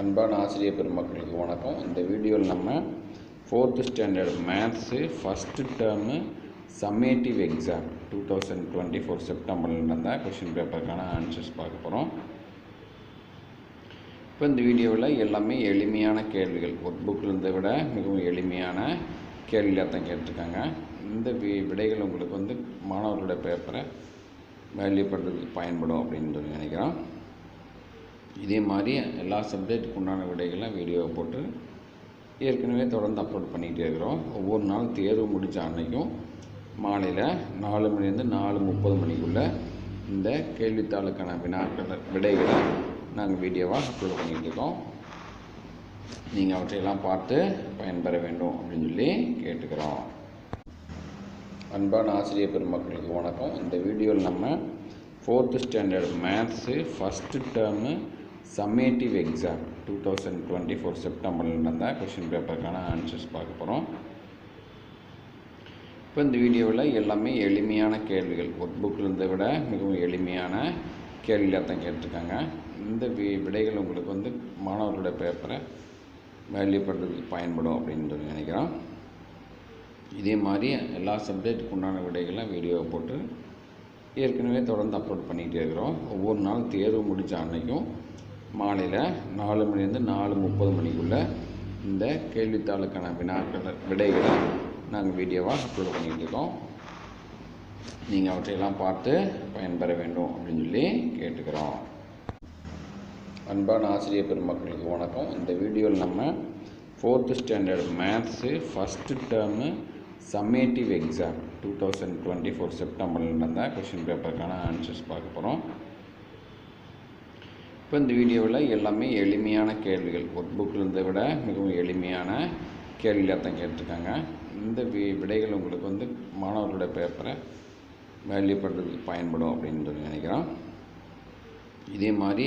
அன்பான ஆசிரியர் பெருமக்களுக்கு வணக்கம். இந்த வீடியோவில் நம்ம fourth standard maths first term summative exam two thousand twenty four செப்டம்பரில் நடந்த கொஷின் பேப்பருக்கான ஆன்சர்ஸ் பார்க்க போகிறோம் இப்போ இந்த வீடியோவில் எல்லாமே எளிமையான கேள்விகள் ஒர்க் புக்கில் இருந்த விட மிகவும் எளிமையான கேள்வியாக தான் கேட்டிருக்காங்க. இந்த வி விடைகள் உங்களுக்கு வந்து மாணவர்களோட பேப்பரை வேல்யூ பண்ணுறதுக்கு பயன்படும் அப்படின்னு சொல்லி நினைக்கிறோம். இதே மாதிரி எல்லா சப்ஜெக்ட்டுக்கு உண்டான விடைகளும் வீடியோவை போட்டு ஏற்கனவே தொடர்ந்து அப்லோட் பண்ணிக்கிட்டே இருக்கிறோம். ஒவ்வொரு நாளும் தேர்வு முடித்த அன்னைக்கும் மாலையில் நாலு மணிலேருந்து நாலு முப்பது மணிக்குள்ளே இந்த கேள்வித்தாளுக்கான வினாக்களை விடைகளை நாங்கள் வீடியோவாக அப்லோட் பண்ணிகிட்டு இருக்கோம். நீங்கள் அவற்றையெல்லாம் பார்த்து பயன்பெற வேண்டும் அப்படின்னு சொல்லி கேட்டுக்கிறோம். அன்பான ஆசிரியர் பெருமக்களுக்கு வணக்கம். இந்த வீடியோவில் நம்ம fourth standard maths first term summative exam two thousand twenty four செப்டம்பரில் நடந்த கொஷின் பேப்பருக்கான ஆன்சர்ஸ் பார்க்க போகிறோம் இப்போ இந்த வீடியோவில் எல்லாமே எளிமையான கேள்விகள். ஒர்க் புக்கில் இருந்த விட மிகவும் எளிமையான கேள்வியாக தான் கேட்டிருக்காங்க. இந்த வி விடைகள் உங்களுக்கு வந்து மாணவர்களோட பேப்பரை வேல்யூ பண்ணுறதுக்கு பயன்படும் அப்படின்னு சொல்லி நினைக்கிறோம். இதே மாதிரி எல்லா சப்ஜெக்ட்டுக்கு உண்டான விடைகளை வீடியோவை போட்டு ஏற்கனவே தொடர்ந்து அப்லோட் பண்ணிகிட்டே இருக்கிறோம். ஒவ்வொரு நாள் தேர்வு முடித்த அன்னைக்கும் மாலையில் நாலு மணிலேருந்து நாலு முப்பது மணிக்குள்ளே இந்த கேள்வித்தாளுக்கான வினாக்களை விடைகளை நாங்கள் வீடியோவாக அப்லோட் பண்ணிகிட்டு இருக்கோம். நீங்கள் அவற்றையெல்லாம் பார்த்து பயன்பெற வேண்டும் அப்படின்னு சொல்லி கேட்டுக்கிறோம். அன்பான ஆசிரியர் பெருமக்களுக்கு வணக்கம். இந்த வீடியோவில் நம்ம fourth standard maths first term summative exam two thousand twenty four செப்டம்பரில் நடந்த கொஷின் பேப்பருக்கான ஆன்சர்ஸ் பார்க்க போகிறோம் இப்போ இந்த வீடியோவில் எல்லாமே எளிமையான கேள்விகள். ஒர்க் புக்கில் இருந்ததை விட மிகவும் எளிமையான கேள்வியாக தான் கேட்டிருக்காங்க. இந்த வி விடைகள் உங்களுக்கு வந்து மாணவர்களோட பேப்பரை வேல்யூ பண்ணுறதுக்கு பயன்படும் அப்படின்னு சொல்லி நினைக்கிறோம். இதே மாதிரி